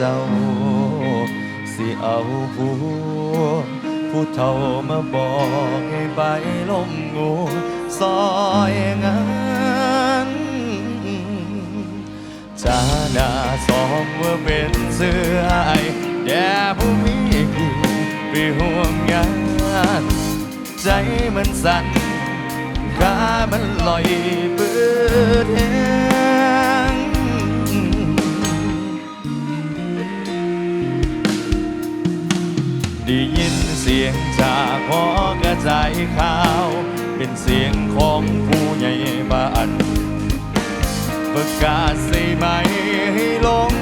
เจ้า สิเอาผู้ผู้เฒ่ามาบอกให้ไปลมงูซอยงานจาหน้าสองว่าเป็นเสื้อไอแด่ผู้มีกูไปห่วงงานใจมันสั่นขามันลอยเบิด อกระจายข่าว เป็นเสียงของผู้ใหญ่บ้านประกาศใส่ไหมให้ลง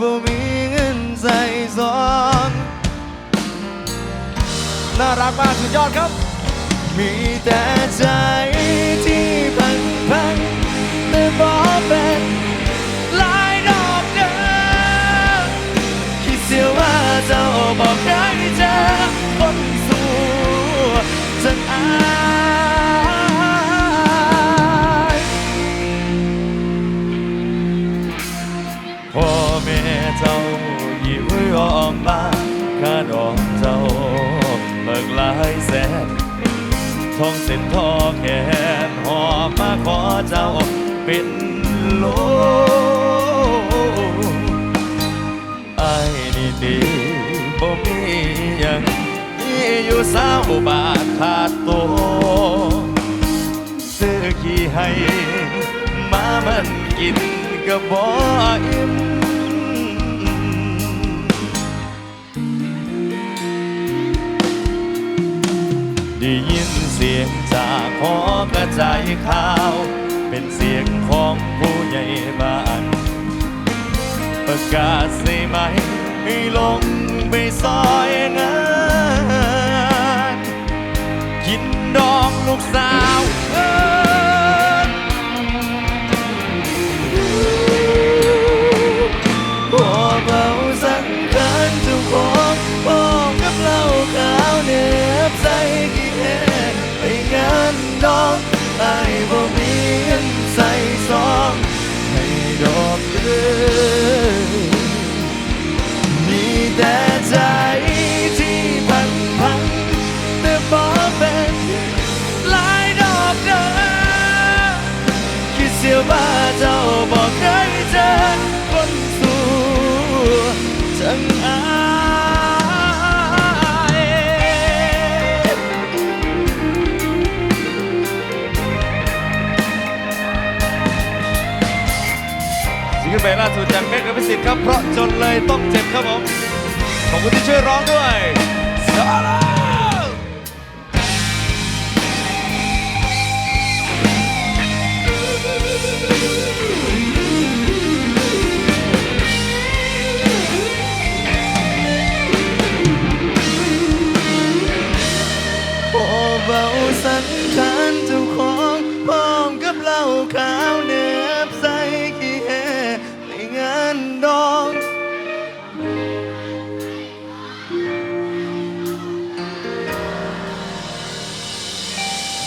บ่มีเงินใส่ซองน่ารักมากสุดยอดครับ มีแต่ใจ ขอเจ้าเป็นโลกไอ้นี่ดีบ่มียังมีอยู่สาวบาทขาดตัวซื้อขี้ให้ มามันกินก็บ่อิ่ม หอกระจายข่าว เป็นเสียงของผู้ใหญ่บ้าน ประกาศใส่ไหม ให้ลงไปซอยงานกินดองลูกสาวเอ ว่าเจ้าบอกเคยเจอคนสู้จังอายซิงเกิลเพลงล่าสุดจากเมฆกับพิสิทธิ์ครับ เพราะจนเลยต้องเจ็บครับผม ขอบคุณที่ช่วยร้องด้วย เบาสังขารเจ้าของพร้อมกับเหล้าขาวเนืบใส่ขี้แห่ในงานดอง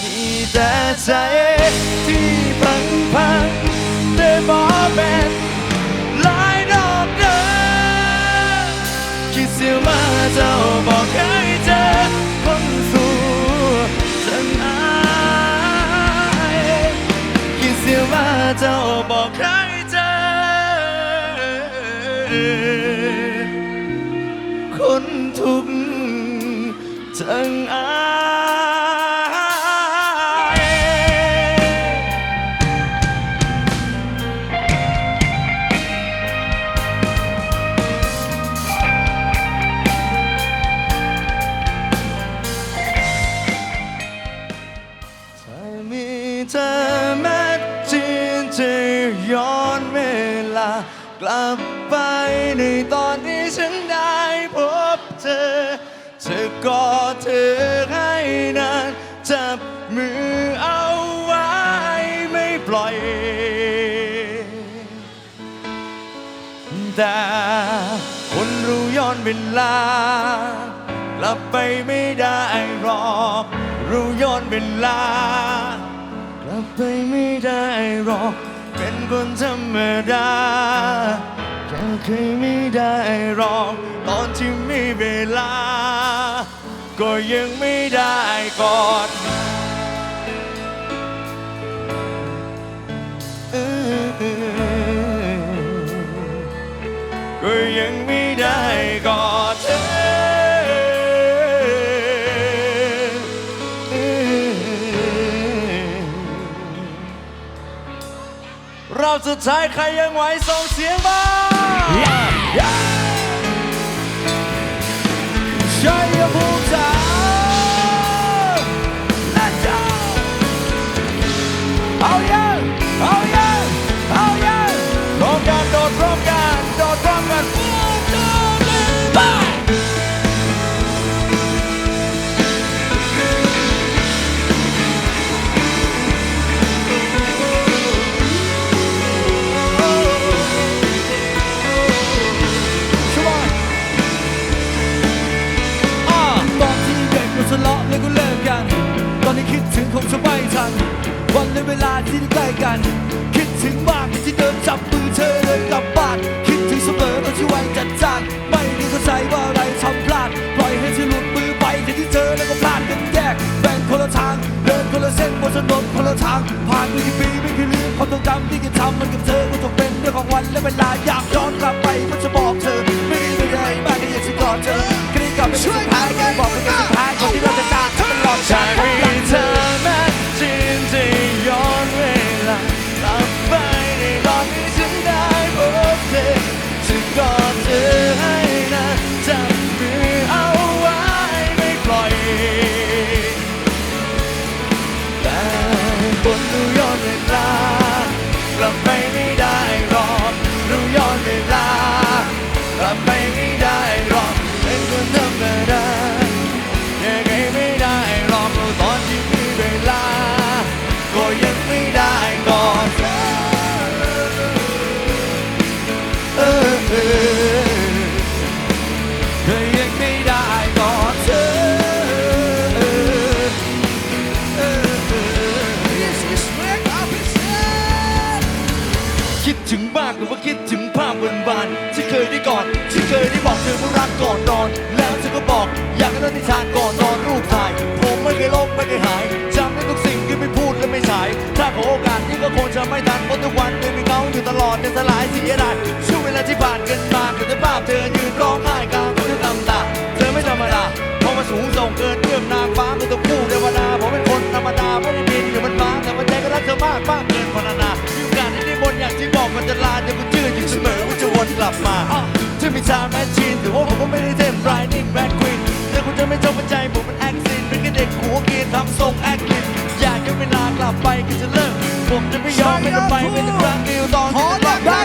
มีแต่ใจที่พังพังได้บอกเป็นหลายดอกเดิมคิดเสียว่าเจ้าบอกเค ว่าเจ้าบอกใครเจอคนทุกข์จังอา แต่คนรู้ย้อนเวลากลับไปไม่ได้หรอกรู้ย้อนเวลากลับไปไม่ได้หรอกเป็นคนธรรมดาแค่เคยไม่ได้หรอกตอนที่มีเวลา ก็ยังไม่ได้กอด ยังไม่ได้กอดเธอรอบสุดท้ายใครยังไหวส่งเสียงบ้าชัยภูมิู่ใกล้กัน คิดถึงมากที่เดินจับมือเธอเดินกลับบ้าน คิดถึงเสมอตอนที่ไว้จัดจานไม่ได้เข้าใจว่าอะไรทำพลาด ปล่อยให้เธอหลุดมือไปแทนที่เธอแล้วก็พลาดกันแยกแบ่งคนละทาง เดินคนละเส้นบนถนนคนละทาง ผ่านไปกี่ปีไม่เคยลืมความทรงจำที่เคยทำมันกับเธอก็ต้องเป็นเรื่องของวันและเวลาอยากย้อนกลับไปก็จะบอก คิดถึงบ้างหรือว่าคิดถึงภาพบนบานที่เคยได้กอดที่เคยได้บอกเธอว่ารักก่อนนอน แล้วเธอก็บอกอยากให้เล่นนิทานก่อนนอนรูปถ่าย ผมไม่เคยลบไม่เคยหายจำได้ทุกสิ่งที่ไม่พูดและไม่ฉาย ถ้าขอโอกาสนี่ก็คงจะไม่ทันเพราะทุกวันเดินมีเขาอยู่ตลอดในสลายเสียดายช่วงเวลาที่ผ่านกันมาเกิดแต่ภาพเธอยืนร้องไห้กลางฝนที่น้ำตาเธอไม่ธรรมดาเพราะมาสูงส่งเกินเรื่องนางฟ้าเป็นตัวผู้เทวดาผมเป็นคนธรรมดาไม่ได้บินอยู่บนฟ้าแต่ว่าใจก็รักเธอมากมากเกินพรรณนา ที่บอกมันจะลาแต่กูชื่ออยู่เสมอว่าจะวนกลับมาถ้ามีชาแมชชีนแต่ว่าผมก็ไม่ได้เต็มไรนิ่งแบทควีนแต่คุณจะไม่จบใจผมเป็นแอคซินเป็นแค่เด็กหัวเกียร์ทำทรงแอคลินอยากให้เวลากลับไปก็จะเลิกผมจะไม่ยอมไม่จะไปไม่จะครั้งเดียวตอนที่จะกลับด้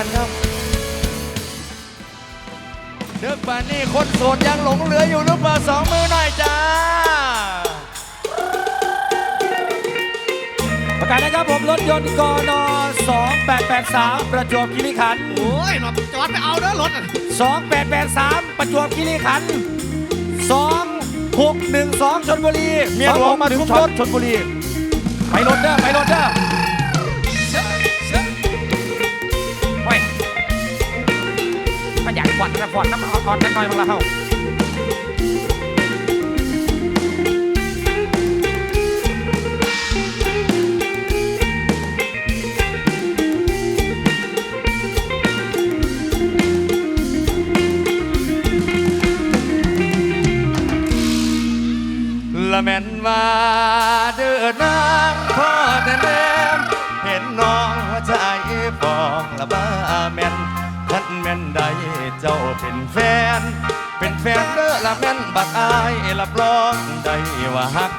กันครับเดือกป่านนี้คนโสดยังหลงเหลืออยู่หรือเปล่าสองมือหน่อยจ้า ประกาศนะครับผมรถยนต์กน2883 ประจวบคีรีขันธ์โอ้ยรถจอดไปเอาเด้อรถน่ะ2883 ประจวบคีรีขันธ์2612ชนบุรีเมียหลวงมาทุบรถชนบุรี ไปรถเด้อไปรถเด้อ วัดนะฟอดน้ำอ่อนกันหน่อยมาและเฮา บักอายรับรองได้ว่าฮัก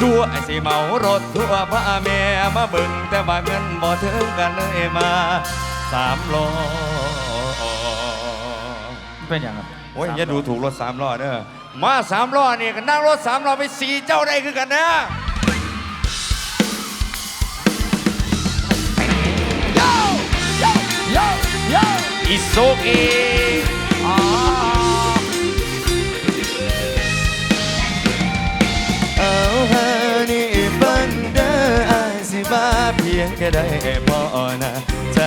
ชั่วไอ้สิเมารถทั่วพระแม่มาเบิ่งแต่ว่าเงินบ่ถึงกันเลยมาสามล้อเป็นอย่างครับโอ้ยอย่าดูถูกรถสามล้อเด้อมาสามล้อนี่ก็นั่งรถสามล้อไปสี่เจ้าได้คือกันนะโยโยอิโซเกอ๋อเอ ยงแค่ได้พอนะใจ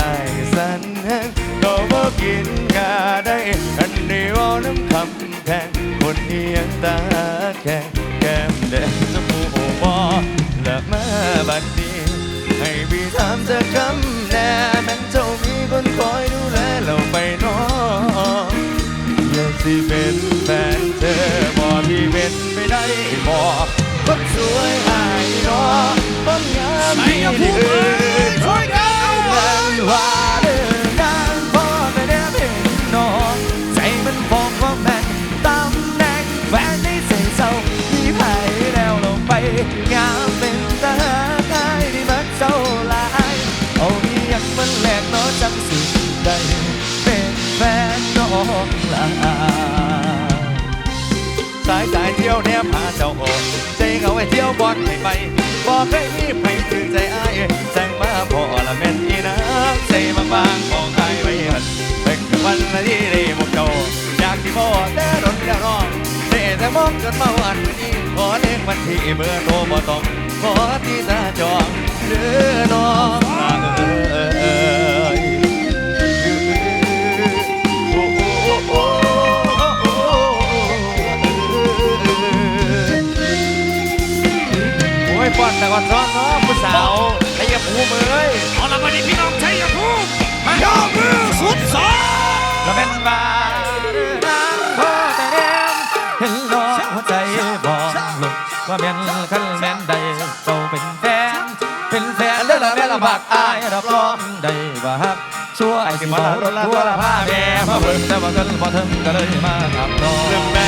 อายสั่นแห้งก็บ่กินกาได้ อันนี้ว่าน้ำคำแพงคนเอียงตาแข็งแก้มแดงจมูกบอและมาบัดนี้ให้พี่ถามจะคำแน่แม่เจ้ามีคนคอยดูแลเราไปน้องอย่าสิเป็นแฟนเธอบอกที่เป็นไม่ได้บอกคนสวย องคนงามที่อื่นช่วยกันเอาแล้ว่าเดินนางพ่อไม่ได้เป็นน้องใจมันฟองว่าแม่นตำแหน่งแฟนในใส่เศร้ามีไผ่แล้วลงไปงามเป็นตาหายที่มักเศร้าหลายเอาอีหยังมันแหลกเน้อจังสิได้เป็นแฟนน้องลา สายเที่ยวแนมหาเจ้าโอใจเหงาไอ้เที่ยวบอลให้ไปบอกให้มีไผถือใจอ้ายสั่งมาพอละแม่นอีนะใจบางบางๆของอ้ายไว้หันเป็นวันที่ได้พบเจ้าอยากที่บอกแต่รถแล้วน้องแต่แต่มองจนเมาวันนี้ขอเลขบัญชีเบอร์โทรบ่ต้องขอที่ตาจองเด้อน้อง แต่ก่อนซ้อนเนาะผู้สาวไอ้ยาภูมิเอ้ยเอาละวันนี้พี่น้องชัยภูมิมาย่อมือสุดสองแล้วเป็นบาร์นางพ่อแต่แนมเห็นน้องหัวใจบอกลงว่าแม่นคันแม่นใดเจ้าเป็นแฟนเป็นแฟนแล้วละแม่ละบักอายรับรองได้ว่าฮักช่วยสิมารถทั่วละพาแม่มาเบิ่งแต่ว่าเงินบ่ถึงก็เลยมาทำน้อง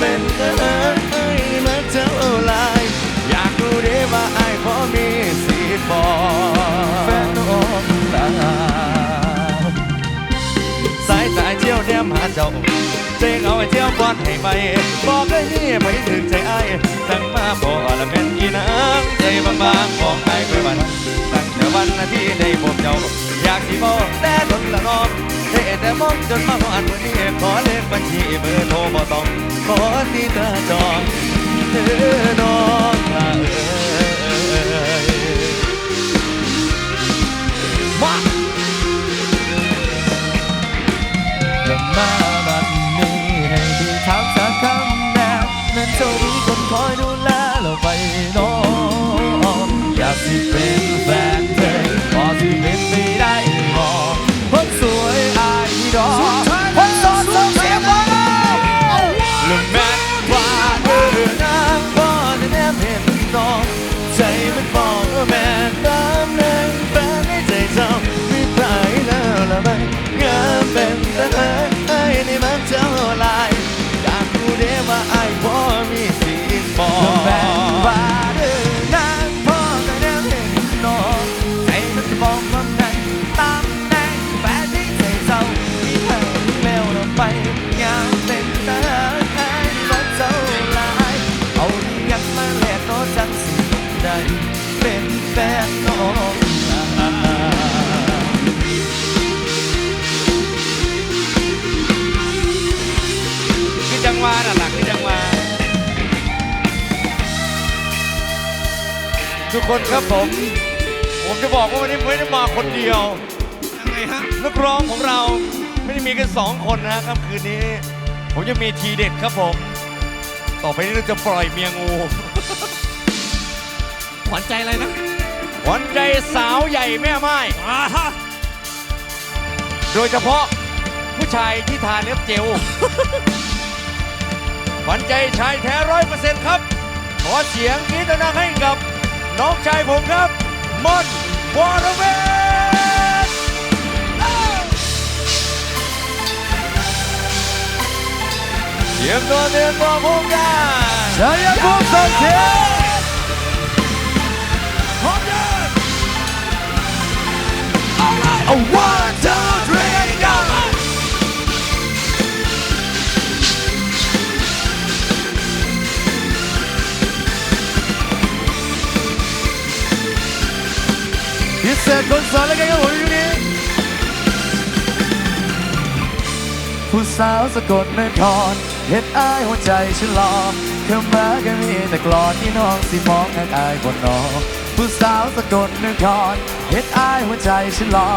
เป็นทหารไอ้มาเจ้าลายอยากรู้ได้ว่าไอ้พอมีสิทธิ์บอแฟนน้องลาสายสายเที่ยวแนมหาเจ้าเจงเอาไอ้เที่ยวบอลให้ไปบอกได้นี่ไปถึงใจไอ้ตั้งมาพอละแม่นอีนางใจบางๆของไอ้เคยวันตั้งแต่วันที่ได้พบเจ้าอยากสิบอกแต่ทนละน้องเท่แต่ มองจนมาหวานวันนี้ขอเลขบัญชีเบอร์โทรบ่ต้อง ขอที่ตาจองเธอน้องลาเอ้ยมาจะมาบัดนี้ให้พี่ถามสักคำแน่นั้นเจ้ามีคนคอยดูแลเราไปน้องอยากสิเป็นแฟน อ ทุกคนครับผม ผมจะบอกว่าวันนี้ไม่ได้มาคนเดียว ยังไงฮะนักร้องของเราไม่ได้มีแค่สองคนนะครับคืนนี้ ผมจะมีทีเด็ดครับผม ต่อไปนี้เราจะปล่อยเมียงูหวานใจอะไรนะหวันใจสาวใหญ่แม่ไม้อ่าฮะโดยเฉพาะผู้ชายที่ทานเนื้อเจลหวันใจชายแท้ร้อยเปอร์เซ็นต์ครับ ขอเสียงกรี๊ดดังๆให้กับ น้องชายผมครับมอนวรเวทเตรียมตัวเตรียมตัวพร้อมกันชัยภูมิสังเกตพร้อมยัง A one พิเศษคนสอนแล้วกันครับผมอยู่นี้ผู้สาวสะกดนครเฮ็ดอายหัวใจฉันหลอเข้ามาก็มีแต่กลอนที่น้องสิมองอันอายบนนอผู้สาวสะกดนครเฮ็ดอายหัวใจฉันหลอ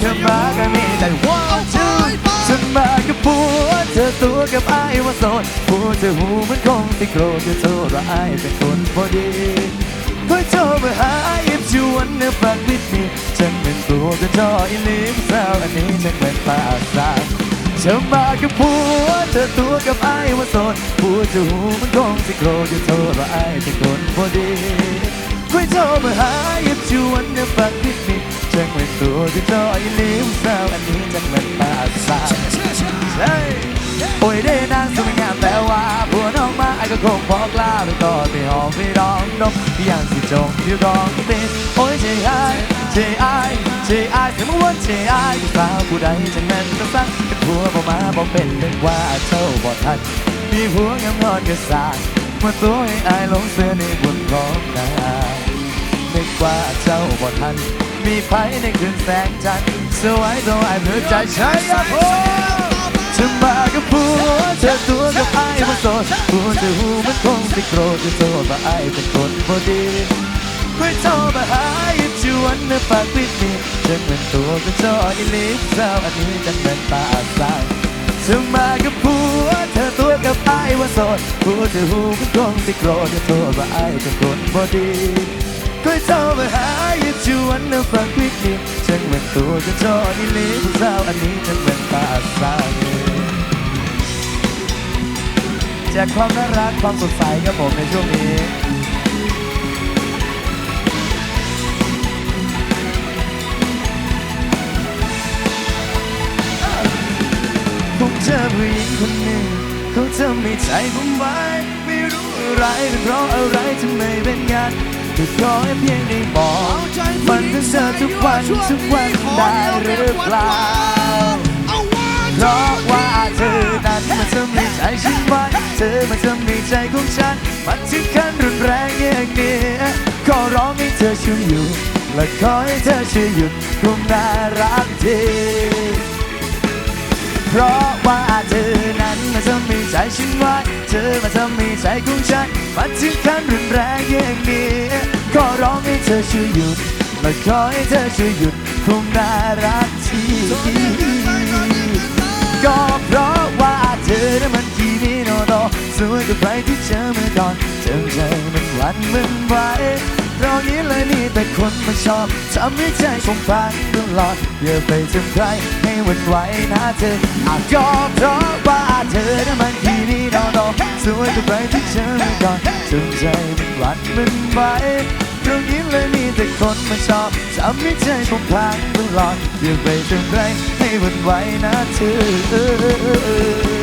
เข้ามาก็มีแต่ one two ฉันมากับผัวเธอตัวกับอายว่าโสดผัวเธอหูมันคงสิโกรธจะโทษว่าอายเป็นคนพอดี เพื่อโทรมาหา if you wanna fuck with me ฉันเป็นตัวกระจอยลิมสาวอันนี้ฉันเป็นปากสาวเธอมากับผัวเธอตัวกับไอ้ายว่าโสดผัวจะหูมันคงสิโกรธจะโทษว่าไอ้ายเป็นคนพอดีเพื่อโทรมาหา if you wanna fuck with me ฉันเป็นตัวกระจอยลิมสาวอันนี้ฉันเป็นปากสาวเฮ้ยโอ้ยได้นางสวยงามแต่ว่า ก็คงบอกล้าไปต่อไปหอมไปร้องนกอย่างสิจงอยู่กองติดโอ้ยเจไอเจไอเจไอเสียงมันวนเจไอที่สาวผู้ใดจะแม่นก็สั่งเป็นผัวบอกมาบอกเป็นเป็นว่าเจ้าบอกทันมีผัวงามงอนก็สายมาตัวให้อายหลงเสื้อในบนของนางนึกว่าเจ้าบอกทันมีไฟในคืนแสงจันทร์สวยตัวไอ้เพื่อใจใช่ยาพเธอมากับผัวเธอตัวกับไอ้มาโสดผัวเธอหูมันคงสิโกรธจะโทษว่าไอ้เป็นคนพอดีเพื่อโทรมาหายิบชวนเนื้อปากปิดมีฉันเป็นตัวกับจอยลิฟสาวอันนี้ฉันเป็นตาสายเธอมากับผัวเธอตัวกับไอ้ว่าโสดผัวเธอหูมันคงสิโกรธจะโทษว่าไอ้เป็นคนพอดีก็โทรมาหายิบชวนเนื้อปากปิดมีฉันเป็นตัวกับจอยลิฟสาวอันนี้ฉันเป็นตาสาย แจกความน่ารักความสดใสครับผมในช่วงนี้ ผมเจอผู้หญิงคนหนึ่งเขาทำให้ใจผมไว้ไม่รู้อะไรเป็นเพราะอะไรทำไมเป็นงานแต่ขอให้เพียงได้บอกมันเป็เธอทุกวันทุกวันได้หรือเปล่า ให้ใจฉันไว้เธอมาทำให้ใจของฉัน มันถึงขั้นรุนแรงอย่างนี้ขอร้องให้เธอช่วยอยู่ และขอให้เธอช่วยหยุดคงน่ารักทีเพราะว่าเธอนั้นมาทำให้ใจฉันไว้เธอมาทำให้ใจของฉัน มันถึงขั้นรุนแรงอย่างนี้ขอร้องให้เธอช่วยหยุดและขอให้เธอช่วยหยุดคงน่ารักทีก็เพราะว่าเธอนั้นมัน คีมิโนโตะสวยกว่าใครที่เจอเมื่อก่อนเธอใจมันหวันมันไหวเราะงี้เลยมีแต่คนมาชอบทำให้ใจผมพังตลอดอย่าไปทำใครให้หวันไหวนะเธออาจก็เพราะว่าเธอนั้นมันคีมิโนโตะสวยกว่าใครที่เจอเมื่อก่อนเธอใจมันหวันมันไหวเราะงี้เลยมีแต่คนมาชอบทำให้ใจผมพังตลอดอย่าไปทำใครให้หวันไหวนะเธ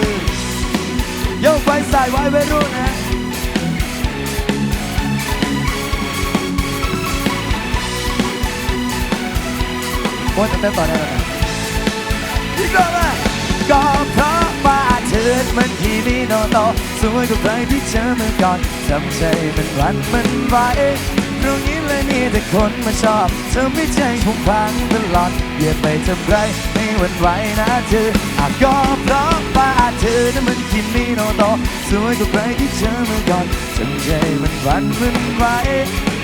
อ โยกไปใส่ไว้ไว้รุ่นนะโอ้ยจะเต้นต่อได้ไหมอีกรอบอะก็เพราะว่าเธอมันที่นี่นอนต่อสวยกว่าใครที่เจอเมื่อก่อนทำใจมันรันมันไหว ตรงนี้เลยมีแต่คนมาชอบเธอไม่ใจผมพังตลอดอย่าไปทำไรไม่หวั่นไหวนะเธออาจก็เพราะว่าเธอนั้นมันคิมิโนโตสวยกว่าใครที่เจอเมาก่อนจนใจมันวันมันไหว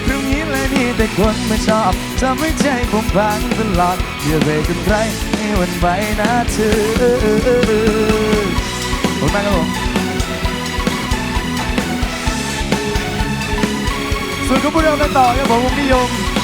ตรงนี้เลยมีแต่คนมาชอบทำให้ใจผมพังตลอดอย่าไปทำไรไม่หวั่นไหวนะเธอขอบคุณมากครับผม ส่วนคุณผู้ชมกันต่อครับผมวงนิยม